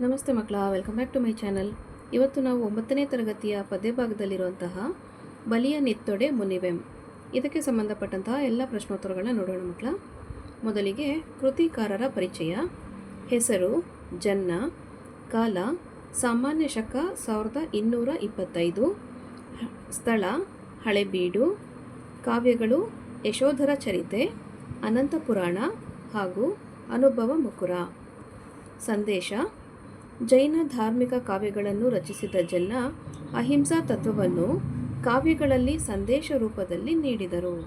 ನಮಸ್ತೆ ಮಕ್ಕಳ welcome back to my channel ಇವತ್ತು ನಾವು ಒಂಬತ್ತನೇ ತರಗತಿಯ ಪದ್ಯ ಭಾಗದಲ್ಲಿರುವಂತಹ ಬಲಿಯ ನಿತ್ತೊಡೆ ಮುನಿವೆಂ. ಇದಕ್ಕೆ ಸಂಬಂಧಪಟ್ಟಂತಹ ಎಲ್ಲ ಪ್ರಶ್ನೋತ್ತರಗಳನ್ನ ನೋಡೋಣ ಮಕ್ಕಳ. ಮೊದಲಿಗೆ ಕೃತಿಕಾರರ ಪರಿಚಯ. ಹೆಸರು ಜನ್ನ ಕಾಲ, ಸಾಮಾನ್ಯ ಶಕ, ಸಾವಿರದ ಇನ್ನೂರ ಇಪ್ಪತ್ತೈದು. ಸ್ಥಳ, ಹಳೆಬೀಡು. ಕಾವ್ಯಗಳು, ಯಶೋಧರ ಚರಿತೆ, ಅನಂತ ಪುರಾಣ ಹಾಗೂ ಅನುಭವ ಮುಕುರ. ಸಂದೇಶ ಜೈನ ಧಾರ್ಮಿಕ ಕಾವ್ಯಗಳನ್ನು ರಚಿಸಿದ ಜನ್ನ ಅಹಿಂಸಾ ತತ್ವವನ್ನು ಕಾವ್ಯಗಳಲ್ಲಿ ಸಂದೇಶ ರೂಪದಲ್ಲಿ ನೀಡಿದರು.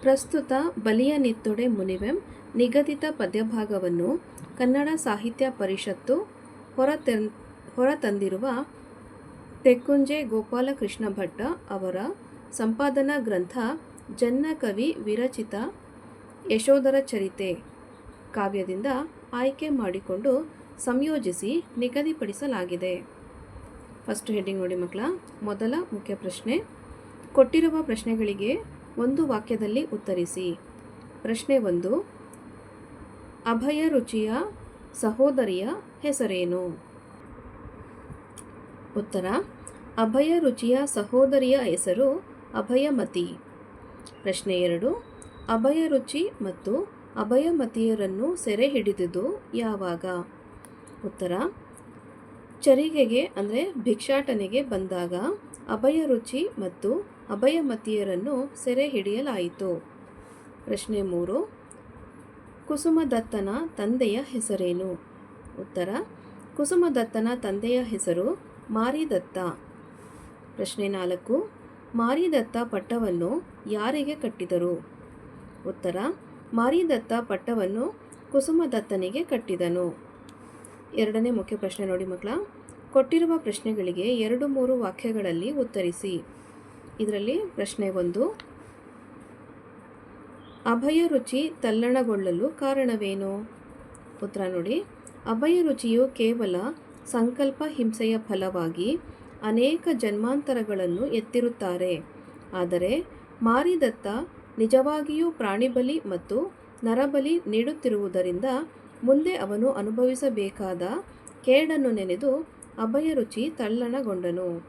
ಪ್ರಸ್ತುತ ಬಲಿಯ ನಿತ್ತೊಡೆ ಮುನಿವೆಂ ನಿಗದಿತ ಪದ್ಯಭಾಗವನ್ನು ಕನ್ನಡ ಸಾಹಿತ್ಯ ಪರಿಷತ್ತು ಹೊರತೆ ಹೊರತಂದಿರುವ ತೆಕ್ಕುಂಜೆ ಗೋಪಾಲಕೃಷ್ಣ ಭಟ್ಟ ಅವರ ಸಂಪಾದನಾ ಗ್ರಂಥ ಜನ್ನ ಕವಿ ವಿರಚಿತ ಯಶೋಧರ ಚರಿತೆ ಕಾವ್ಯದಿಂದ ಆಯ್ಕೆ ಮಾಡಿಕೊಂಡು ಸಂಯೋಜಿಸಿ ನಿಗದಿಪಡಿಸಲಾಗಿದೆ. ಫಸ್ಟ್ ಹೆಡ್ಡಿಂಗ್ ನೋಡಿ ಮಕ್ಕಳ, ಮೊದಲ ಮುಖ್ಯ ಪ್ರಶ್ನೆ. ಕೊಟ್ಟಿರುವ ಪ್ರಶ್ನೆಗಳಿಗೆ ಒಂದು ವಾಕ್ಯದಲ್ಲಿ ಉತ್ತರಿಸಿ. ಪ್ರಶ್ನೆ ಒಂದು, ಅಭಯ ರುಚಿಯ ಸಹೋದರಿಯ ಹೆಸರೇನು? ಉತ್ತರ, ಅಭಯ ರುಚಿಯ ಸಹೋದರಿಯ ಹೆಸರು ಅಭಯಮತಿ. ಪ್ರಶ್ನೆ ಎರಡು, ಅಭಯ ರುಚಿ ಮತ್ತು ಅಭಯಮತಿಯರನ್ನು ಸೆರೆ ಹಿಡಿದುದು ಯಾವಾಗ? ಉತ್ತರ, ಚರಿಗೆಗೆ ಅಂದರೆ ಭಿಕ್ಷಾಟನೆಗೆ ಬಂದಾಗ ಅಭಯ ರುಚಿ ಮತ್ತು ಅಭಯಮತಿಯರನ್ನು ಸೆರೆ ಹಿಡಿಯಲಾಯಿತು. ಪ್ರಶ್ನೆ ಮೂರು, ಕುಸುಮದತ್ತನ ತಂದೆಯ ಹೆಸರೇನು? ಉತ್ತರ, ಕುಸುಮದತ್ತನ ತಂದೆಯ ಹೆಸರು ಮಾರಿದತ್ತ. ಪ್ರಶ್ನೆ ನಾಲ್ಕು, ಮಾರಿದತ್ತ ಪಟ್ಟವನ್ನು ಯಾರಿಗೆ ಕಟ್ಟಿದರು? ಉತ್ತರ ಮಾರಿದತ್ತ ಪಟ್ಟವನ್ನು ಕುಸುಮದತ್ತನಿಗೆ ಕಟ್ಟಿದನು. ಎರಡನೇ ಮುಖ್ಯ ಪ್ರಶ್ನೆ ನೋಡಿ ಮಕ್ಕಳ. ಕೊಟ್ಟಿರುವ ಪ್ರಶ್ನೆಗಳಿಗೆ ಎರಡು ಮೂರು ವಾಕ್ಯಗಳಲ್ಲಿ ಉತ್ತರಿಸಿ. ಇದರಲ್ಲಿ ಪ್ರಶ್ನೆ ಒಂದು. ಅಭಯ ರುಚಿ ತಲ್ಲಣಗೊಳ್ಳಲು ಕಾರಣವೇನು? ಉತ್ತರ ನೋಡಿ. ಅಭಯ ರುಚಿಯು ಕೇವಲ ಸಂಕಲ್ಪ ಹಿಂಸೆಯ ಫಲವಾಗಿ ಅನೇಕ ಜನ್ಮಾಂತರಗಳನ್ನು ಎತ್ತಿರುತ್ತಾರೆ. ಆದರೆ ಮಾರಿದತ್ತ ನಿಜವಾಗಿಯೂ ಪ್ರಾಣಿಬಲಿ ಮತ್ತು ನರಬಲಿ ನೀಡುತ್ತಿರುವುದರಿಂದ ಮುಂದೆ ಅವನು ಅನುಭವಿಸಬೇಕಾದ ಕೇಡನ್ನು ನೆನೆದು ಅಭಯ ರುಚಿ ತಲ್ಲಣಗೊಂಡನು.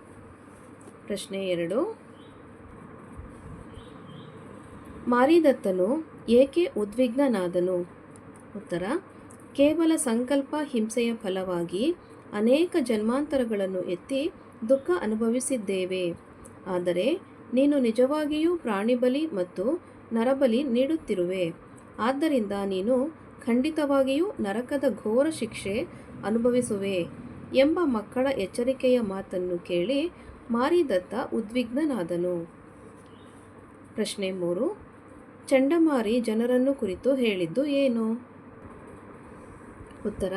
ಪ್ರಶ್ನೆ ಎರಡು. ಮಾರಿದತ್ತನು ಏಕೆ ಉದ್ವಿಗ್ನನಾದನು? ಉತ್ತರ, ಕೇವಲ ಸಂಕಲ್ಪ ಹಿಂಸೆಯ ಫಲವಾಗಿ ಅನೇಕ ಜನ್ಮಾಂತರಗಳನ್ನು ಎತ್ತಿ ದುಃಖ ಅನುಭವಿಸಿದ್ದೇವೆ. ಆದರೆ ನೀನು ನಿಜವಾಗಿಯೂ ಪ್ರಾಣಿಬಲಿ ಮತ್ತು ನರಬಲಿ ನೀಡುತ್ತಿರುವೆ. ಆದ್ದರಿಂದ ನೀನು ಖಂಡಿತವಾಗಿಯೂ ನರಕದ ಘೋರ ಶಿಕ್ಷೆ ಅನುಭವಿಸುವೆ ಎಂಬ ಮಕ್ಕಳ ಎಚ್ಚರಿಕೆಯ ಮಾತನ್ನು ಕೇಳಿ ಮಾರಿದತ್ತ ಉದ್ವಿಗ್ನನಾದನು. ಪ್ರಶ್ನೆ ಮೂರು. ಚಂಡಮಾರಿ ಜನರನ್ನು ಕುರಿತು ಹೇಳಿದ್ದು ಏನು? ಉತ್ತರ.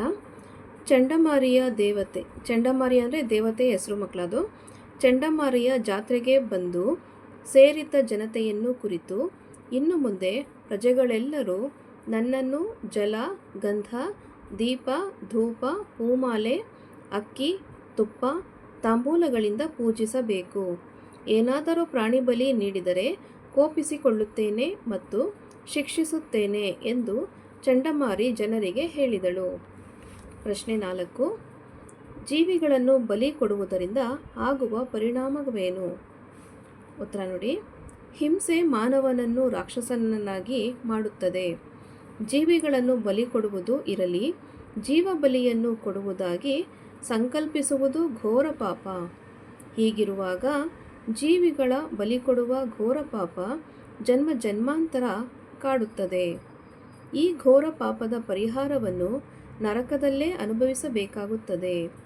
ಚಂಡಮಾರಿಯ ದೇವತೆ, ಚಂಡಮಾರಿ ಅಂದರೆ ದೇವತೆ ಹೆಸರು ಮಕ್ಕಳದು. ಚಂಡಮಾರಿಯ ಜಾತ್ರೆಗೆ ಬಂದು ಸೇರಿದ್ದ ಜನತೆಯನ್ನು ಕುರಿತು ಇನ್ನು ಮುಂದೆ ಪ್ರಜೆಗಳೆಲ್ಲರೂ ನನ್ನನ್ನು ಜಲ, ಗಂಧ, ದೀಪ, ಧೂಪ, ಹೂಮಾಲೆ, ಅಕ್ಕಿ, ತುಪ್ಪ, ತಾಂಬೂಲಗಳಿಂದ ಪೂಜಿಸಬೇಕು. ಏನಾದರೂ ಪ್ರಾಣಿ ಬಲಿ ನೀಡಿದರೆ ಕೋಪಿಸಿಕೊಳ್ಳುತ್ತೇನೆ ಮತ್ತು ಶಿಕ್ಷಿಸುತ್ತೇನೆ ಎಂದು ಚಂಡಮಾರಿ ಜನರಿಗೆ ಹೇಳಿದಳು. ಪ್ರಶ್ನೆ ನಾಲ್ಕು. ಜೀವಿಗಳನ್ನು ಬಲಿ ಕೊಡುವುದರಿಂದ ಆಗುವ ಪರಿಣಾಮವೇನು? ಉತ್ತರ ನೋಡಿ. ಹಿಂಸೆ ಮಾನವನನ್ನು ರಾಕ್ಷಸನನ್ನಾಗಿ ಮಾಡುತ್ತದೆ. ಜೀವಿಗಳನ್ನು ಬಲಿ ಕೊಡುವುದು ಇರಲಿ ಜೀವ ಬಲಿಯನ್ನು ಕೊಡುವುದಾಗಿ ಸಂಕಲ್ಪಿಸುವುದು ಘೋರ ಪಾಪ. ಹೀಗಿರುವಾಗ ಜೀವಿಗಳ ಬಲಿ ಕೊಡುವ ಘೋರ ಪಾಪ ಜನ್ಮ ಜನ್ಮಾಂತರ ಕಾಡುತ್ತದೆ. ಈ ಘೋರ ಪಾಪದ ಪರಿಹಾರವನ್ನು ನರಕದಲ್ಲೇ ಅನುಭವಿಸಬೇಕಾಗುತ್ತದೆ.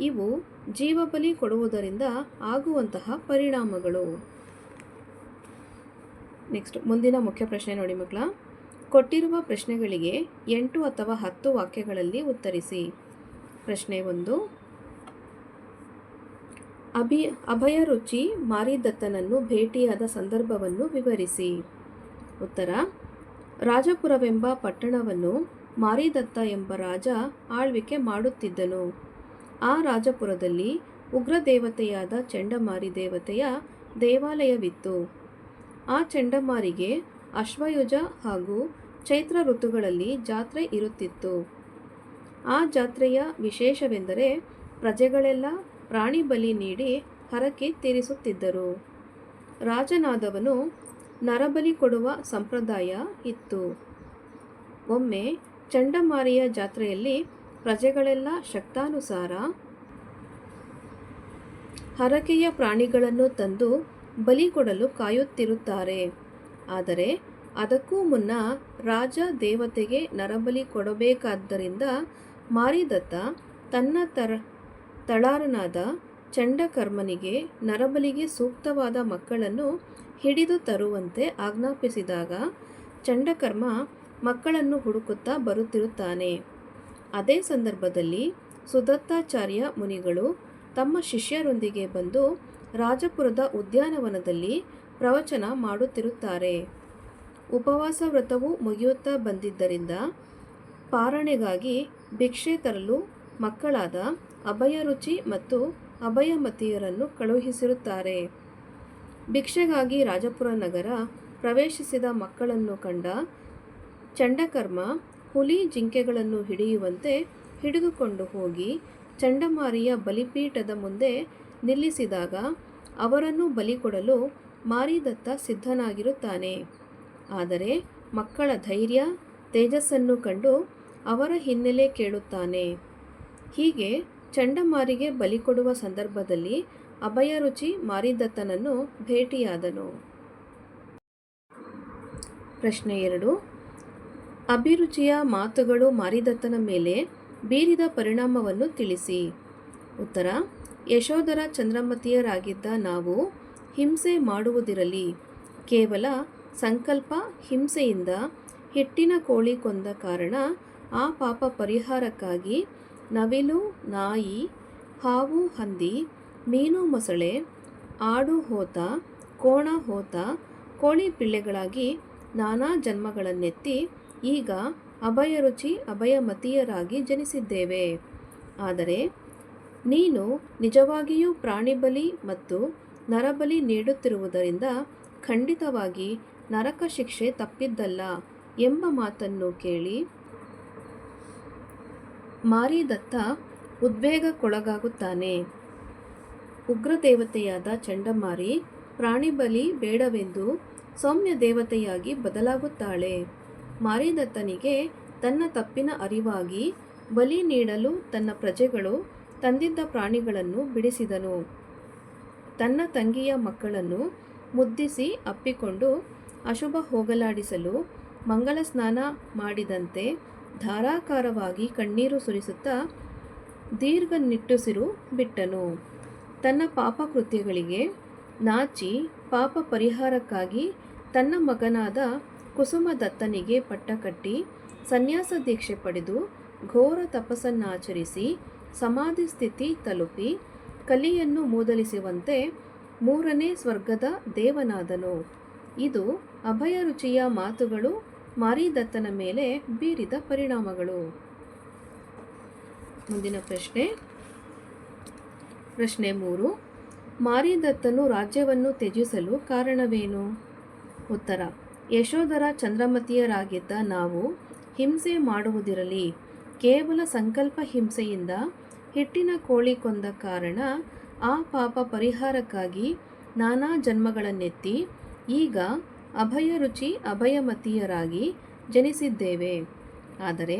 ಇವು ಜೀವಬಲಿ ಕೊಡುವುದರಿಂದ ಆಗುವಂತಹ ಪರಿಣಾಮಗಳು. ನೆಕ್ಸ್ಟ್ ಮುಂದಿನ ಮುಖ್ಯ ಪ್ರಶ್ನೆ ನೋಡಿ ಮಕ್ಕಳ. ಕೊಟ್ಟಿರುವ ಪ್ರಶ್ನೆಗಳಿಗೆ ಎಂಟು ಅಥವಾ ಹತ್ತು ವಾಕ್ಯಗಳಲ್ಲಿ ಉತ್ತರಿಸಿ. ಪ್ರಶ್ನೆ ಒಂದು. ಅಭಿ, ಅಭಯ ರುಚಿ ಮಾರಿದತ್ತನನ್ನು ಭೇಟಿಯಾದ ಸಂದರ್ಭವನ್ನು ವಿವರಿಸಿ. ಉತ್ತರ. ರಾಜಪುರವೆಂಬ ಪಟ್ಟಣವನ್ನು ಮಾರಿದತ್ತ ಎಂಬ ರಾಜ ಆಳ್ವಿಕೆ ಮಾಡುತ್ತಿದ್ದನು. ಆ ರಾಜಪುರದಲ್ಲಿ ಉಗ್ರ ದೇವತೆಯಾದ ಚಂಡಮಾರಿ ದೇವತೆಯ ದೇವಾಲಯವಿತ್ತು. ಆ ಚಂಡಮಾರಿಗೆ ಅಶ್ವಯುಜ ಹಾಗೂ ಚೈತ್ರ ಋತುಗಳಲ್ಲಿ ಜಾತ್ರೆ ಇರುತ್ತಿತ್ತು. ಆ ಜಾತ್ರೆಯ ವಿಶೇಷವೆಂದರೆ ಪ್ರಜೆಗಳೆಲ್ಲ ಪ್ರಾಣಿ ಬಲಿ ನೀಡಿ ಹರಕೆ ತೀರಿಸುತ್ತಿದ್ದರು. ರಾಜನಾದವನು ನರಬಲಿ ಕೊಡುವ ಸಂಪ್ರದಾಯ ಇತ್ತು. ಒಮ್ಮೆ ಚಂಡಮಾರಿಯ ಜಾತ್ರೆಯಲ್ಲಿ ಪ್ರಜೆಗಳೆಲ್ಲ ಶಕ್ತಾನುಸಾರ ಹರಕೆಯ ಪ್ರಾಣಿಗಳನ್ನು ತಂದು ಬಲಿ ಕೊಡಲು ಕಾಯುತ್ತಿರುತ್ತಾರೆ. ಆದರೆ ಅದಕ್ಕೂ ಮುನ್ನ ರಾಜ ದೇವತೆಗೆ ನರಬಲಿ ಕೊಡಬೇಕಾದ್ದರಿಂದ ಮಾರಿದತ್ತ ತನ್ನ ತರ, ತಳಾರನಾದ ಚಂಡಕರ್ಮನಿಗೆ ನರಬಲಿಗೆ ಸೂಕ್ತವಾದ ಮಕ್ಕಳನ್ನು ಹಿಡಿದು ತರುವಂತೆ ಆಜ್ಞಾಪಿಸಿದಾಗ ಚಂಡಕರ್ಮ ಮಕ್ಕಳನ್ನು ಹುಡುಕುತ್ತಾ ಬರುತ್ತಿರುತ್ತಾನೆ. ಅದೇ ಸಂದರ್ಭದಲ್ಲಿ ಸುದತ್ತಾಚಾರ್ಯ ಮುನಿಗಳು ತಮ್ಮ ಶಿಷ್ಯರೊಂದಿಗೆ ಬಂದು ರಾಜಪುರದ ಉದ್ಯಾನವನದಲ್ಲಿ ಪ್ರವಚನ ಮಾಡುತ್ತಿರುತ್ತಾರೆ. ಉಪವಾಸ ವ್ರತವು ಮುಗಿಯುತ್ತಾ ಬಂದಿದ್ದರಿಂದ ಪಾರಣೆಗಾಗಿ ಭಿಕ್ಷೆ ತರಲು ಮಕ್ಕಳಾದ ಅಭಯರುಚಿ ಮತ್ತು ಅಭಯಮತಿಯರನ್ನು ಕಳುಹಿಸಿರುತ್ತಾರೆ. ಭಿಕ್ಷೆಗಾಗಿ ರಾಜಪುರ ನಗರ ಪ್ರವೇಶಿಸಿದ ಮಕ್ಕಳನ್ನು ಕಂಡ ಚಂಡಕರ್ಮ ಹುಲಿ ಜಿಂಕೆಗಳನ್ನು ಹಿಡಿಯುವಂತೆ ಹಿಡಿದುಕೊಂಡು ಹೋಗಿ ಚಂಡಮಾರಿಯ ಬಲಿಪೀಠದ ಮುಂದೆ ನಿಲ್ಲಿಸಿದಾಗ ಅವರನ್ನು ಬಲಿಕೊಡಲು ಮಾರಿದತ್ತ ಸಿದ್ಧನಾಗಿರುತ್ತಾನೆ. ಆದರೆ ಮಕ್ಕಳ ಧೈರ್ಯ ತೇಜಸ್ಸನ್ನು ಕಂಡು ಅವರ ಹಿನ್ನೆಲೆ ಕೇಳುತ್ತಾನೆ. ಹೀಗೆ ಚಂಡಮಾರಿಗೆ ಬಲಿಕೊಡುವ ಸಂದರ್ಭದಲ್ಲಿ ಅಭಯರುಚಿ ಮಾರಿದತ್ತನನ್ನು ಭೇಟಿಯಾದನು. ಪ್ರಶ್ನೆ ಎರಡು. ಅಭಿರುಚಿಯ ಮಾತುಗಳು ಮಾರಿದತ್ತನ ಮೇಲೆ ಬೀರಿದ ಪರಿಣಾಮವನ್ನು ತಿಳಿಸಿ. ಉತ್ತರ, ಯಶೋಧರ ಚಂದ್ರಮತಿಯರಾಗಿದ್ದ ನಾವು ಹಿಂಸೆ ಮಾಡುವುದಿರಲಿ. ಕೇವಲ ಸಂಕಲ್ಪ ಹಿಂಸೆಯಿಂದ ಹಿಟ್ಟಿನ ಕೋಳಿ ಕೊಂದ ಕಾರಣ ಆ ಪಾಪ ಪರಿಹಾರಕ್ಕಾಗಿ ನವಿಲು, ನಾಯಿ, ಹಾವು ಹಂದಿ, ಮೀನು ಮೊಸಳೆ, ಆಡು ಹೋತ, ಕೋಣ ಹೋತ, ಕೋಳಿ ಪಿಳ್ಳೆಗಳಾಗಿ ನಾನಾ ಜನ್ಮಗಳನ್ನೆತ್ತಿ ಈಗ ಅಭಯ ರುಚಿ ಅಭಯ ಅಭಯಮತಿಯರಾಗಿ ಜನಿಸಿದ್ದೇವೆ. ಆದರೆ ನೀನು ನಿಜವಾಗಿಯೂ ಪ್ರಾಣಿಬಲಿ ಮತ್ತು ನರಬಲಿ ನೀಡುತ್ತಿರುವುದರಿಂದ ಖಂಡಿತವಾಗಿ ನರಕ ಶಿಕ್ಷೆ ತಪ್ಪಿದ್ದಲ್ಲ ಎಂಬ ಮಾತನ್ನು ಕೇಳಿ ಮಾರಿದತ್ತ ಉದ್ವೇಗಕ್ಕೊಳಗಾಗುತ್ತಾನೆ. ಉಗ್ರ ದೇವತೆಯಾದ ಚಂಡಮಾರಿ ಪ್ರಾಣಿಬಲಿ ಬೇಡವೆಂದು ಸೌಮ್ಯ ದೇವತೆಯಾಗಿ ಬದಲಾಗುತ್ತಾಳೆ. ಮಾರಿದತ್ತನಿಗೆ ತನ್ನ ತಪ್ಪಿನ ಅರಿವಾಗಿ ಬಲಿ ನೀಡಲು ತನ್ನ ಪ್ರಜೆಗಳು ತಂದಿದ್ದ ಪ್ರಾಣಿಗಳನ್ನು ಬಿಡಿಸಿದನು. ತನ್ನ ತಂಗಿಯ ಮಕ್ಕಳನ್ನು ಮುದ್ದಿಸಿ ಅಪ್ಪಿಕೊಂಡು ಅಶುಭ ಹೋಗಲಾಡಿಸಲು ಮಂಗಳ ಸ್ನಾನ ಮಾಡಿದಂತೆ ಧಾರಾಕಾರವಾಗಿ ಕಣ್ಣೀರು ಸುರಿಸುತ್ತಾ ದೀರ್ಘ ನಿಟ್ಟುಸಿರು ಬಿಟ್ಟನು. ತನ್ನ ಪಾಪ ಕೃತ್ಯಗಳಿಗೆ ನಾಚಿ ಪಾಪ ಪರಿಹಾರಕ್ಕಾಗಿ ತನ್ನ ಮಗನಾದ ಕುಸುಮದತ್ತನಿಗೆ ದತ್ತನಿಗೆ ಪಟ್ಟಕಟ್ಟಿ ಸನ್ಯಾಸ ದೀಕ್ಷೆ ಪಡೆದು ಘೋರ ತಪಸ್ಸನ್ನಾಚರಿಸಿ ಸಮಾಧಿ ಸ್ಥಿತಿ ತಲುಪಿ ಕಲಿಯನ್ನು ಮೂದಲಿಸುವಂತೆ ಮೂರನೇ ಸ್ವರ್ಗದ ದೇವನಾದನು. ಇದು ಅಭಯರುಚಿಯ ಮಾತುಗಳು, ಮಾರಿದತ್ತನ ಮೇಲೆ ಬೀರಿದ ಪರಿಣಾಮಗಳು. ಮುಂದಿನ ಪ್ರಶ್ನೆ. ಪ್ರಶ್ನೆ ಮೂರು. ಮಾರಿದತ್ತನು ರಾಜ್ಯವನ್ನು ತ್ಯಜಿಸಲು ಕಾರಣವೇನು? ಉತ್ತರ. ಯಶೋಧರ ಚಂದ್ರಮತಿಯರಾಗಿದ್ದ ನಾವು ಹಿಂಸೆ ಮಾಡುವುದಿರಲಿ. ಕೇವಲ ಸಂಕಲ್ಪ ಹಿಂಸೆಯಿಂದ ಹಿಟ್ಟಿನ ಕೋಳಿ ಕೊಂದ ಕಾರಣ ಆ ಪಾಪ ಪರಿಹಾರಕ್ಕಾಗಿ ನಾನಾ ಜನ್ಮಗಳನ್ನೆತ್ತಿ ಈಗ ಅಭಯ ರುಚಿ ಅಭಯಮತಿಯರಾಗಿ ಜನಿಸಿದ್ದೇವೆ. ಆದರೆ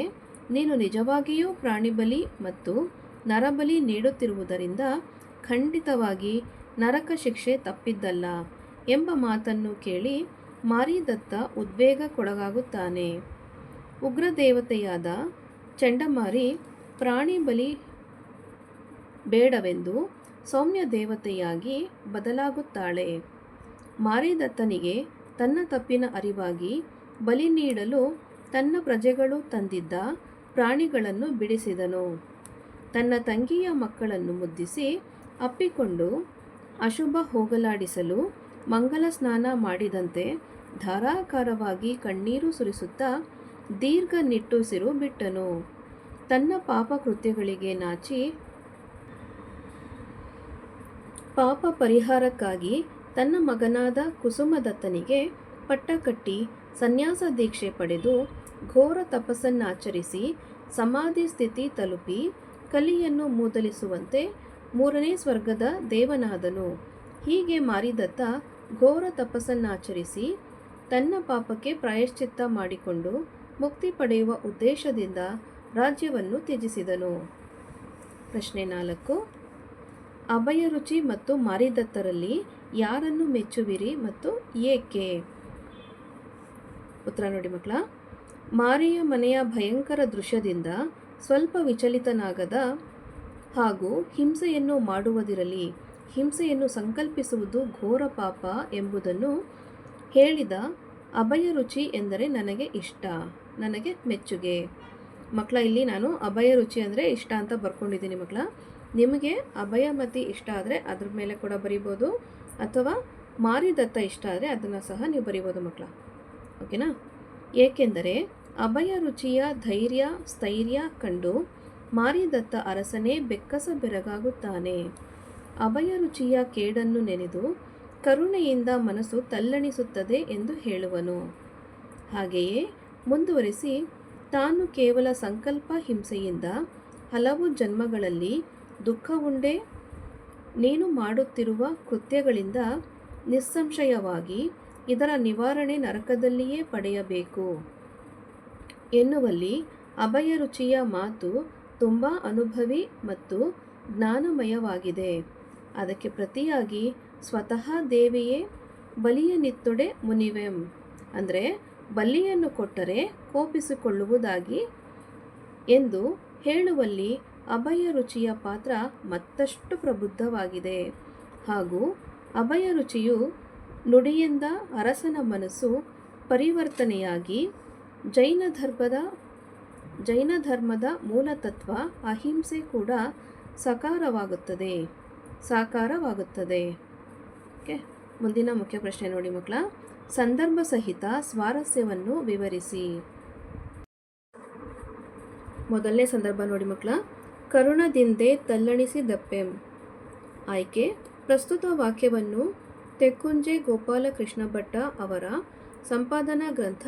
ನೀನು ನಿಜವಾಗಿಯೂ ಪ್ರಾಣಿಬಲಿ ಮತ್ತು ನರಬಲಿ ನೀಡುತ್ತಿರುವುದರಿಂದ ಖಂಡಿತವಾಗಿ ನರಕ ಶಿಕ್ಷೆ ತಪ್ಪಿದ್ದಲ್ಲ ಎಂಬ ಮಾತನ್ನು ಕೇಳಿ ಮಾರಿದತ್ತ ಉದ್ವೇಗಕ್ಕೊಳಗಾಗುತ್ತಾನೆ. ಉಗ್ರ ದೇವತೆಯಾದ ಚಂಡಮಾರಿ ಪ್ರಾಣಿ ಬಲಿ ಬೇಡವೆಂದು ಸೌಮ್ಯ ದೇವತೆಯಾಗಿ ಬದಲಾಗುತ್ತಾಳೆ. ಮಾರಿದತ್ತನಿಗೆ ತನ್ನ ತಪ್ಪಿನ ಅರಿವಾಗಿ ಬಲಿ ನೀಡಲು ತನ್ನ ಪ್ರಜೆಗಳು ತಂದಿದ್ದ ಪ್ರಾಣಿಗಳನ್ನು ಬಿಡಿಸಿದನು. ತನ್ನ ತಂಗಿಯ ಮಕ್ಕಳನ್ನು ಮುದ್ದಿಸಿ ಅಪ್ಪಿಕೊಂಡು ಅಶುಭ ಹೋಗಲಾಡಿಸಲು ಮಂಗಲ ಸ್ನಾನ ಮಾಡಿದಂತೆ ಧಾರಾಕಾರವಾಗಿ ಕಣ್ಣೀರು ಸುರಿಸುತ್ತಾ ದೀರ್ಘ ನಿಟ್ಟುಸಿರು ಬಿಟ್ಟನು. ತನ್ನ ಪಾಪ ಕೃತ್ಯಗಳಿಗೆ ನಾಚಿ ಪಾಪ ಪರಿಹಾರಕ್ಕಾಗಿ ತನ್ನ ಮಗನಾದ ಕುಸುಮದತ್ತನಿಗೆ ಪಟ್ಟಕಟ್ಟಿ ಸನ್ಯಾಸ ದೀಕ್ಷೆ ಪಡೆದು ಘೋರ ತಪಸ್ಸನ್ನಾಚರಿಸಿ ಸಮಾಧಿ ಸ್ಥಿತಿ ತಲುಪಿ ಕಲಿಯನ್ನು ಮೂದಲಿಸುವಂತೆ ಮೂರನೇ ಸ್ವರ್ಗದ ದೇವನಾದನು. ಹೀಗೆ ಮಾರಿದತ್ತ ಘೋರ ತಪಸ್ಸನ್ನಾಚರಿಸಿ ತನ್ನ ಪಾಪಕ್ಕೆ ಪ್ರಾಯಶ್ಚಿತ್ತ ಮಾಡಿಕೊಂಡು ಮುಕ್ತಿ ಪಡೆಯುವ ಉದ್ದೇಶದಿಂದ ರಾಜ್ಯವನ್ನು ತ್ಯಜಿಸಿದನು. ಪ್ರಶ್ನೆ ನಾಲ್ಕು. ಅಭಯರುಚಿ ಮತ್ತು ಮಾರಿದತ್ತರಲ್ಲಿ ಯಾರನ್ನು ಮೆಚ್ಚುವಿರಿ ಮತ್ತು ಏಕೆ? ಉತ್ತರ ನೋಡಿ ಮಕ್ಕಳ. ಮಾರಿಯ ಮನೆಯ ಭಯಂಕರ ದೃಶ್ಯದಿಂದ ಸ್ವಲ್ಪ ವಿಚಲಿತನಾಗದ ಹಾಗೂ ಹಿಂಸೆಯನ್ನು ಮಾಡುವುದಿರಲಿ, ಹಿಂಸೆಯನ್ನು ಸಂಕಲ್ಪಿಸುವುದು ಘೋರ ಪಾಪ ಎಂಬುದನ್ನು ಹೇಳಿದ ಅಭಯ ರುಚಿ ಎಂದರೆ ನನಗೆ ಇಷ್ಟ, ನನಗೆ ಮೆಚ್ಚುಗೆ. ಮಕ್ಕಳ ಇಲ್ಲಿ ನಾನು ಅಭಯ ರುಚಿ ಅಂದರೆ ಇಷ್ಟ ಅಂತ ಬರ್ಕೊಂಡಿದ್ದೀನಿ ಮಕ್ಕಳ ನಿಮಗೆ ಅಭಯಮತಿ ಇಷ್ಟ ಆದರೆ ಅದ್ರ ಮೇಲೆ ಕೂಡ ಬರಿಬೋದು, ಅಥವಾ ಮಾರಿದತ್ತ ಇಷ್ಟ ಆದರೆ ಅದನ್ನು ಸಹ ನೀವು ಬರಿಬೋದು ಮಕ್ಕಳ ಓಕೆನಾ? ಏಕೆಂದರೆ ಅಭಯ ರುಚಿಯ ಧೈರ್ಯ, ಸ್ಥೈರ್ಯ ಕಂಡು ಮಾರಿದತ್ತ ಅರಸನೇ ಬೆಕ್ಕಸ ಬೆರಗಾಗುತ್ತಾನೆ. ಅಭಯ ರುಚಿಯ ಕೇಡನ್ನು ನೆನೆದು ಕರುಣೆಯಿಂದ ಮನಸ್ಸು ತಲ್ಲಣಿಸುತ್ತದೆ ಎಂದು ಹೇಳುವನು. ಹಾಗೆಯೇ ಮುಂದುವರಿಸಿ, ತಾನು ಕೇವಲ ಸಂಕಲ್ಪ ಹಿಂಸೆಯಿಂದ ಹಲವು ಜನ್ಮಗಳಲ್ಲಿ ದುಃಖ ಉಂಡೆ, ನೀನು ಮಾಡುತ್ತಿರುವ ಕೃತ್ಯಗಳಿಂದ ನಿಸ್ಸಂಶಯವಾಗಿ ಇದರ ನಿವಾರಣೆ ನರಕದಲ್ಲಿಯೇ ಪಡೆಯಬೇಕು. ಎನ್ನುವಲ್ಲಿ ಅಭಯ ರುಚಿಯ ಮಾತು ತುಂಬ ಅನುಭವಿ ಮತ್ತು ಜ್ಞಾನಮಯವಾಗಿದೆ. ಅದಕ್ಕೆ ಪ್ರತಿಯಾಗಿ ಸ್ವತಃ ದೇವಿಯೇ ಬಲಿಯನಿತ್ತೊಡೆ ಮುನಿವೆಂ. ಅಂದರೆ ಬಲಿಯನ್ನು ಕೊಟ್ಟರೆ ಕೋಪಿಸಿಕೊಳ್ಳುವುದಾಗಿ ಎಂದು ಹೇಳುವಲ್ಲಿ ಅಭಯ ರುಚಿಯ ಪಾತ್ರ ಮತ್ತಷ್ಟು ಪ್ರಬುದ್ಧವಾಗಿದೆ. ಹಾಗೂ ಅಭಯ ರುಚಿಯು ನುಡಿಯಿಂದ ಅರಸನ ಮನಸ್ಸು ಪರಿವರ್ತನೆಯಾಗಿ ಜೈನ ಧರ್ಮದ ಜೈನ ಧರ್ಮದ ಮೂಲತತ್ವ ಅಹಿಂಸೆ ಕೂಡ ಸಕಾರವಾಗುತ್ತದೆ, ಸಾಕಾರವಾಗುತ್ತದೆ. ಓಕೆ. ಮುಂದಿನ ಮುಖ್ಯ ಪ್ರಶ್ನೆ ನೋಡಿ ಮಕ್ಕಳ. ಸಂದರ್ಭ ಸಹಿತ ಸ್ವಾರಸ್ಯವನ್ನು ವಿವರಿಸಿ. ಮೊದಲನೇ ಸಂದರ್ಭ ನೋಡಿ ಮಕ್ಕಳ. ಕರುಣದಿಂದೆ ತಲ್ಲಣಿಸಿ ತಲ್ಲಣಿಸಿದಪ್ಪೆಂ ಆಯ್ಕೆ. ಪ್ರಸ್ತುತ ವಾಕ್ಯವನ್ನು ತೆಕ್ಕುಂಜೆ ಗೋಪಾಲಕೃಷ್ಣ ಭಟ್ಟ ಅವರ ಸಂಪಾದನಾ ಗ್ರಂಥ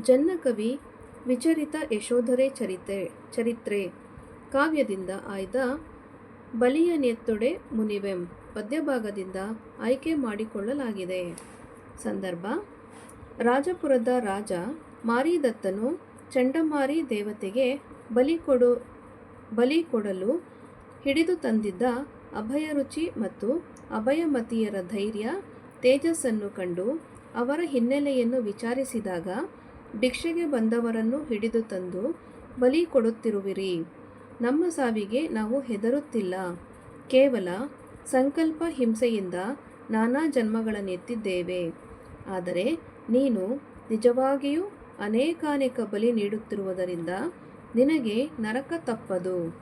ಜನ್ನಕವಿ ವಿಚರಿತ ಯಶೋಧರೆ ಚರಿತ್ರೆ ಚರಿತ್ರೆ ಕಾವ್ಯದಿಂದ ಆಯ್ದ ಬಲಿಯ ನೆತ್ತೊಡೆ ಮುನಿವೆಂ. ಪದ್ಯಭಾಗದಿಂದ ಆಯ್ಕೆ ಮಾಡಿಕೊಳ್ಳಲಾಗಿದೆ. ಸಂದರ್ಭ, ರಾಜಪುರದ ರಾಜ ಮಾರಿದತ್ತನು ಚಂಡಮಾರಿ ದೇವತೆಗೆ ಬಲಿ ಕೊಡು, ಬಲಿ ಕೊಡಲು ಹಿಡಿದು ತಂದಿದ್ದ ಅಭಯರುಚಿ ಮತ್ತು ಅಭಯಮತಿಯರ ಧೈರ್ಯ ತೇಜಸ್ಸನ್ನು ಕಂಡು ಅವರ ಹಿನ್ನೆಲೆಯನ್ನು ವಿಚಾರಿಸಿದಾಗ ಭಿಕ್ಷೆಗೆ ಬಂದವರನ್ನು ಹಿಡಿದು ತಂದು ಬಲಿ ಕೊಡುತ್ತಿರುವಿರಿ. ನಮ್ಮ ಸಾವಿಗೆ ನಾವು ಹೆದರುತ್ತಿಲ್ಲ. ಕೇವಲ ಸಂಕಲ್ಪ ಹಿಂಸೆಯಿಂದ ನಾನಾ ಜನ್ಮಗಳನ್ನೆತ್ತಿದ್ದೇವೆ. ಆದರೆ ನೀನು ನಿಜವಾಗಿಯೂ ಅನೇಕಾನೇಕ ಬಲಿ ನೀಡುತ್ತಿರುವುದರಿಂದ ನಿನಗೆ ನರಕ ತಪ್ಪದು.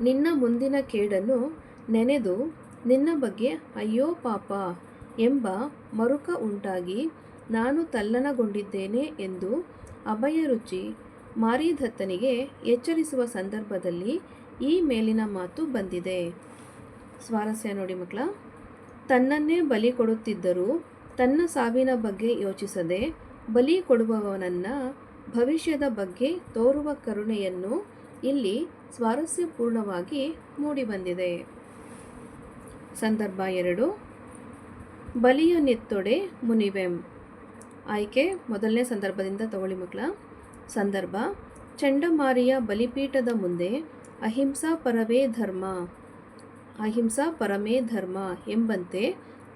ನಿನ್ನ ಮುಂದಿನ ಕೇಡನ್ನು ನೆನೆದು ನಿನ್ನ ಬಗ್ಗೆ ಅಯ್ಯೋ ಪಾಪ ಎಂಬ ಮರುಕ ಉಂಟಾಗಿ ನಾನು ತಲ್ಲಣಗೊಂಡಿದ್ದೇನೆ ಎಂದು ಅಭಯ ರುಚಿ ಮಾರಿದತ್ತನಿಗೆ ಎಚ್ಚರಿಸುವ ಸಂದರ್ಭದಲ್ಲಿ ಈ ಮೇಲಿನ ಮಾತು ಬಂದಿದೆ. ಸ್ವಾರಸ್ಯ ನೋಡಿ ಮಕ್ಕಳ. ತನ್ನನ್ನೇ ಬಲಿ ಕೊಡುತ್ತಿದ್ದರೂ ತನ್ನ ಸಾವಿನ ಬಗ್ಗೆ ಯೋಚಿಸದೆ ಬಲಿ ಕೊಡುವವನನ್ನು ಭವಿಷ್ಯದ ಬಗ್ಗೆ ತೋರುವ ಕರುಣೆಯನ್ನು ಇಲ್ಲಿ ಸ್ವಾರಸ್ಯಪೂರ್ಣವಾಗಿ ಮೂಡಿಬಂದಿದೆ ಸಂದರ್ಭ ಎರಡು. ಬಲಿಯ ನಿತ್ತೊಡೆ ಮುನಿವೆಂ. ಆಯ್ಕೆ ಮೊದಲನೇ ಸಂದರ್ಭದಿಂದ ತಗೊಳ್ಳಿ ಮಕ್ಕಳ. ಸಂದರ್ಭ. ಚಂಡಮಾರಿಯ ಬಲಿಪೀಠದ ಮುಂದೆ ಅಹಿಂಸಾ ಪರವೇ ಧರ್ಮ. ಅಹಿಂಸಾ ಪರಮೇ ಧರ್ಮ ಎಂಬಂತೆ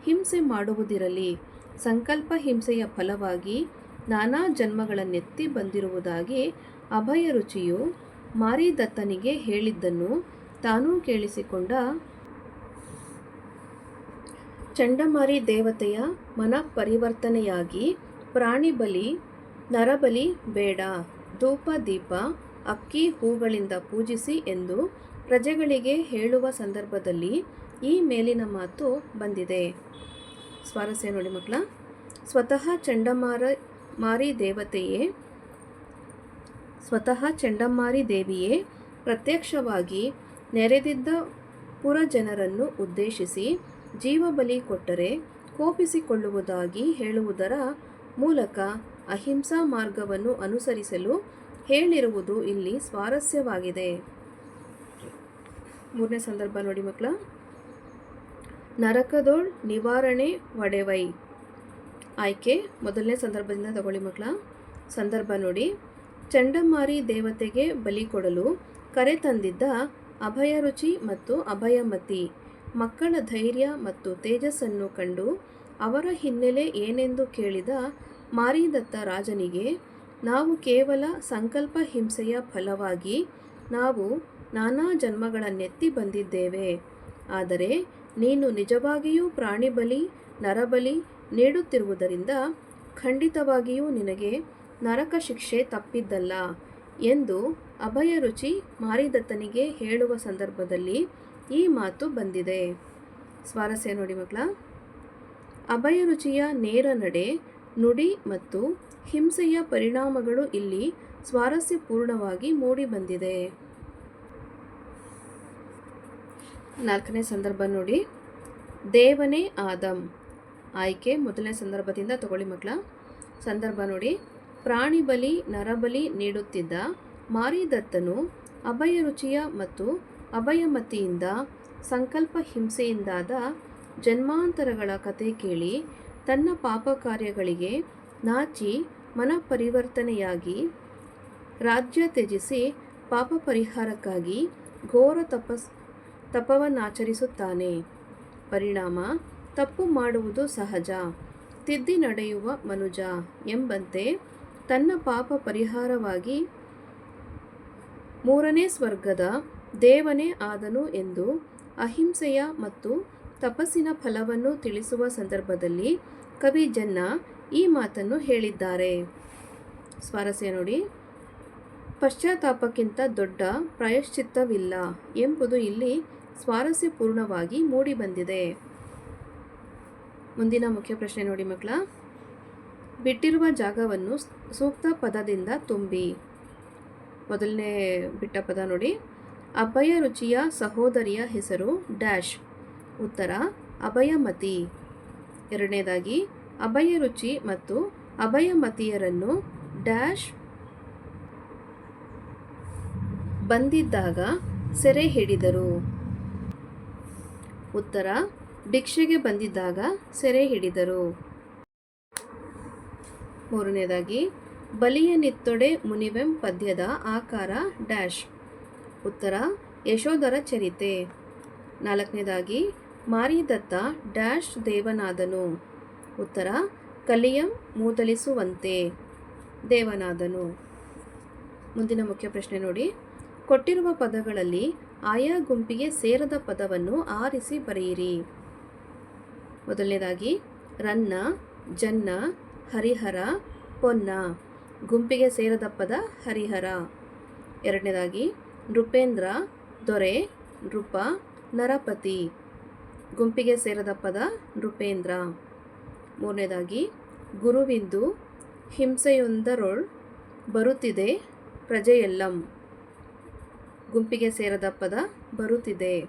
ಹಿಂಸೆ ಮಾಡುವುದಿರಲಿ. ಸಂಕಲ್ಪ ಹಿಂಸೆಯ ಫಲವಾಗಿ ನಾನಾ ಜನ್ಮಗಳನ್ನೆತ್ತಿ ಬಂದಿರುವುದಾಗಿ ಅಭಯ ರುಚಿಯು ಮಾರಿದತ್ತನಿಗೆ ಹೇಳಿದ್ದನ್ನು ತಾನೂ ಕೇಳಿಸಿಕೊಂಡ ಚಂಡಮಾರಿ ದೇವತೆಯ ಮನ ಪರಿವರ್ತನೆಯಾಗಿ ಪ್ರಾಣಿ ಬಲಿ ನರಬಲಿ ಬೇಡ, ಧೂಪ ದೀಪ, ಅಕ್ಕಿ ಹೂಗಳಿಂದ ಪೂಜಿಸಿ ಎಂದು ಪ್ರಜೆಗಳಿಗೆ ಹೇಳುವ ಸಂದರ್ಭದಲ್ಲಿ ಈ ಮೇಲಿನ ಮಾತು ಬಂದಿದೆ. ಸ್ವಾರಸ್ಯ ನೋಡಿ ಮಕ್ಕಳ, ಸ್ವತಃ ಚಂಡಮಾರ ಮಾರಿ ದೇವತೆಯೇ, ಸ್ವತಃ ಚಂಡಮಾರಿ ದೇವಿಯೇ, ಪ್ರತ್ಯಕ್ಷವಾಗಿ ನೆರೆದಿದ್ದ ಪುರಜನರನ್ನು ಉದ್ದೇಶಿಸಿ ಜೀವಬಲಿ ಕೊಟ್ಟರೆ ಕೋಪಿಸಿಕೊಳ್ಳುವುದಾಗಿ ಹೇಳುವುದರ ಮೂಲಕ ಅಹಿಂಸಾ ಮಾರ್ಗವನ್ನು ಅನುಸರಿಸಲು ಹೇಳಿರುವುದು ಇಲ್ಲಿ ಸ್ವಾರಸ್ಯವಾಗಿದೆ. ಮೂರನೇ ಸಂದರ್ಭ ನೋಡಿ ಮಕ್ಕಳ. ನರಕದೋಳ್ ನಿವಾರಣೆ ಒಡೆವೈ. ಆಯ್ಕೆ ಮೊದಲನೇ ಸಂದರ್ಭದಿಂದ ತಗೊಳ್ಳಿ ಮಕ್ಕಳ. ಸಂದರ್ಭ ನೋಡಿ. ಚಂಡಮಾರಿ ದೇವತೆಗೆ ಬಲಿ ಕೊಡಲು ಕರೆ ತಂದಿದ್ದ ಅಭಯ ರುಚಿ ಮತ್ತು ಅಭಯಮತಿ ಮಕ್ಕಳ ಧೈರ್ಯ ಮತ್ತು ತೇಜಸ್ಸನ್ನು ಕಂಡು ಅವರ ಹಿನ್ನೆಲೆ ಏನೆಂದು ಕೇಳಿದ ಮಾರಿದತ್ತ ರಾಜನಿಗೆ, ನಾವು ಕೇವಲ ಸಂಕಲ್ಪ ಹಿಂಸೆಯ ಫಲವಾಗಿ ನಾವು ನಾನಾ ಜನ್ಮಗಳನ್ನೆತ್ತಿ ಬಂದಿದ್ದೇವೆ. ಆದರೆ ನೀನು ನಿಜವಾಗಿಯೂ ಪ್ರಾಣಿ ಬಲಿ ನರಬಲಿ ನೀಡುತ್ತಿರುವುದರಿಂದ ಖಂಡಿತವಾಗಿಯೂ ನಿನಗೆ ನರಕ ಶಿಕ್ಷೆ ತಪ್ಪಿದ್ದಲ್ಲ ಎಂದು ಅಭಯ ರುಚಿ ಮಾರಿದತ್ತನಿಗೆ ಹೇಳುವ ಸಂದರ್ಭದಲ್ಲಿ ಈ ಮಾತು ಬಂದಿದೆ. ಸ್ವಾರಸ್ಯ ನೋಡಿ ಮಕ್ಕಳ, ಅಭಯರುಚಿಯ ನೇರ ನಡೆ, ನುಡಿ ಮತ್ತು ಹಿಂಸೆಯ ಪರಿಣಾಮಗಳು ಇಲ್ಲಿ ಸ್ವಾರಸ್ಯಪೂರ್ಣವಾಗಿ ಮೂಡಿಬಂದಿದೆ. ನಾಲ್ಕನೇ ಸಂದರ್ಭ ನೋಡಿ. ದೇವನೇ ಆದಮ್ ಆಯ್ಕೆ ಮೊದಲನೇ ಸಂದರ್ಭದಿಂದ ತಗೊಳ್ಳಿ ಮಕ್ಕಳ. ಸಂದರ್ಭ ನೋಡಿ. ಪ್ರಾಣಿ ಬಲಿ ನರಬಲಿ ನೀಡುತ್ತಿದ್ದ ಮಾರಿದತ್ತನು ಅಭಯ ರುಚಿಯ ಮತ್ತು ಅಭಯಮತಿಯಿಂದ ಸಂಕಲ್ಪ ಹಿಂಸೆಯಿಂದಾದ ಜನ್ಮಾಂತರಗಳ ಕತೆ ಕೇಳಿ ತನ್ನ ಪಾಪ ಕಾರ್ಯಗಳಿಗೆ ನಾಚಿ ಮನಪರಿವರ್ತನೆಯಾಗಿ ರಾಜ್ಯ ತ್ಯಜಿಸಿ ಪಾಪ ಪರಿಹಾರಕ್ಕಾಗಿ ಘೋರ ತಪಸ್ ತಪವನ್ನಾಚರಿಸುತ್ತಾನೆ ಪರಿಣಾಮ, ತಪ್ಪು ಮಾಡುವುದು ಸಹಜ, ತಿದ್ದಿ ನಡೆಯುವ ಮನುಜ ಎಂಬಂತೆ ತನ್ನ ಪಾಪ ಪರಿಹಾರವಾಗಿ ಮೂರನೇ ಸ್ವರ್ಗದ ದೇವನೇ ಆದನು ಎಂದು ಅಹಿಂಸೆಯ ಮತ್ತು ತಪಸ್ಸಿನ ಫಲವನ್ನು ತಿಳಿಸುವ ಸಂದರ್ಭದಲ್ಲಿ ಕವಿ ಜನ್ನ ಈ ಮಾತನ್ನು ಹೇಳಿದ್ದಾರೆ. ಸ್ವಾರಸ್ಯ ನೋಡಿ, ಪಶ್ಚಾತ್ತಾಪಕ್ಕಿಂತ ದೊಡ್ಡ ಪ್ರಾಯಶ್ಚಿತ್ತವಿಲ್ಲ ಎಂಬುದು ಇಲ್ಲಿ ಸ್ವಾರಸ್ಯಪೂರ್ಣವಾಗಿ ಮೂಡಿಬಂದಿದೆ ಮುಂದಿನ ಮುಖ್ಯ ಪ್ರಶ್ನೆ ನೋಡಿ ಮಕ್ಕಳ. ಬಿಟ್ಟಿರುವ ಜಾಗವನ್ನು ಸೂಕ್ತ ಪದದಿಂದ ತುಂಬಿ. ಮೊದಲನೇ ಬಿಟ್ಟ ಪದ ನೋಡಿ. ಅಭಯ ರುಚಿಯ ಸಹೋದರಿಯ ಹೆಸರು ಡ್ಯಾಶ್. ಉತ್ತರ, ಅಭಯಮತಿ. ಎರಡನೇದಾಗಿ, ಅಭಯ ರುಚಿ ಮತ್ತು ಅಭಯಮತಿಯರನ್ನು ಡ್ಯಾಶ್ ಬಂದಿದ್ದಾಗ ಸೆರೆ ಹಿಡಿದರು. ಉತ್ತರ, ಭಿಕ್ಷೆಗೆ ಬಂದಿದ್ದಾಗ ಸೆರೆ ಹಿಡಿದರು. ಮೂರನೇದಾಗಿ, ಬಲಿಯ ನಿತ್ತೊಡೆ ಮುನಿವೆಂ ಪದ್ಯದ ಆಕಾರ ಡ್ಯಾಶ್. ಉತ್ತರ, ಯಶೋಧರ ಚರಿತೆ. ನಾಲ್ಕನೇದಾಗಿ, ಮಾರಿದತ್ತ ಡ್ಯಾಶ್ ದೇವನಾದನು. ಉತ್ತರ, ಕಲಿಯಂ ಮೂದಲಿಸುವಂತೆ ದೇವನಾದನು. ಮುಂದಿನ ಮುಖ್ಯ ಪ್ರಶ್ನೆ ನೋಡಿ. ಕೊಟ್ಟಿರುವ ಪದಗಳಲ್ಲಿ ಆಯಾ ಗುಂಪಿಗೆ ಸೇರದ ಪದವನ್ನು ಆರಿಸಿ ಬರೆಯಿರಿ. ಮೊದಲನೇದಾಗಿ, ರನ್ನ, ಜನ್ನ, ಹರಿಹರ, ಪೊನ್ನ. ಗುಂಪಿಗೆ ಸೇರದ ಪದ ಹರಿಹರ. ಎರಡನೇದಾಗಿ, ನೃಪೇಂದ್ರ, ದೊರೆ, ನೃಪ, ನರಪತಿ. ಗುಂಪಿಗೆ ಸೇರದ ಪದ ನೃಪೇಂದ್ರ. ಮೂರನೇದಾಗಿ, ಗುರುವಿಂದು, ಹಿಂಸೆಯೊಂದರೊಳ್ ಬರುತ್ತಿದೆ ಪ್ರಜೆಯೆಲ್ಲಂ. ಗುಂಪಿಗೆ ಸೇರದ ಪದ ಬರುತ್ತಿದೆ.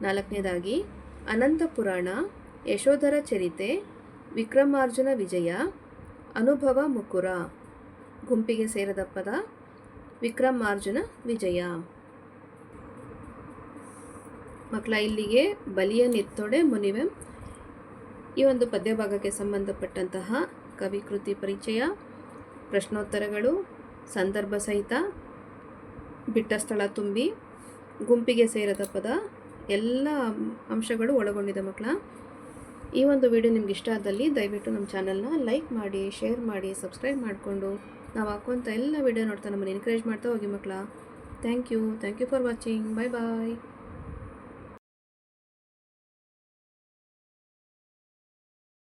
ನಾಲ್ಕನೇದಾಗಿ, ಅನಂತ ಪುರಾಣ, ಯಶೋಧರ ಚರಿತೆ, ವಿಕ್ರಮಾರ್ಜುನ ವಿಜಯ, ಅನುಭವ ಮುಕುರ. ಗುಂಪಿಗೆ ಸೇರದ ಪದ ವಿಕ್ರಮಾರ್ಜುನ ವಿಜಯ. ಮಕ್ಕಳ, ಇಲ್ಲಿಗೆ ಬಲಿಯ ನಿತ್ತೊಡೆ ಮುನಿವೆ. ಈ ಒಂದು ಪದ್ಯಭಾಗಕ್ಕೆ ಸಂಬಂಧಪಟ್ಟಂತಹ ಕವಿಕೃತಿ ಪರಿಚಯ, ಪ್ರಶ್ನೋತ್ತರಗಳು, ಸಂದರ್ಭ ಸಹಿತ ಬಿಟ್ಟ ಸ್ಥಳ ತುಂಬಿ ಗುಂಪಿಗೆ ಸೇರದ ಪದ, ಎಲ್ಲ ಅಂಶಗಳು ಒಳಗೊಂಡಿದೆ ಮಕ್ಕಳ. ಈ ಒಂದು ವಿಡಿಯೋ ನಿಮ್ಗೆ ಇಷ್ಟ ಆದಲ್ಲಿ ದಯವಿಟ್ಟು ನಮ್ಮ ಚಾನಲ್ನ ಲೈಕ್ ಮಾಡಿ, ಶೇರ್ ಮಾಡಿ, ಸಬ್ಸ್ಕ್ರೈಬ್ ಮಾಡಿಕೊಂಡು. ನಾವು ಹಾಕುವಂಥ ಎಲ್ಲ ವಿಡಿಯೋ ನೋಡ್ತಾ ನಮ್ಮನ್ನು ಎನ್ಕರೇಜ್ ಮಾಡ್ತಾ ಹೋಗಿ ಮಕ್ಕಳ. Thank you thank you for watching bye bye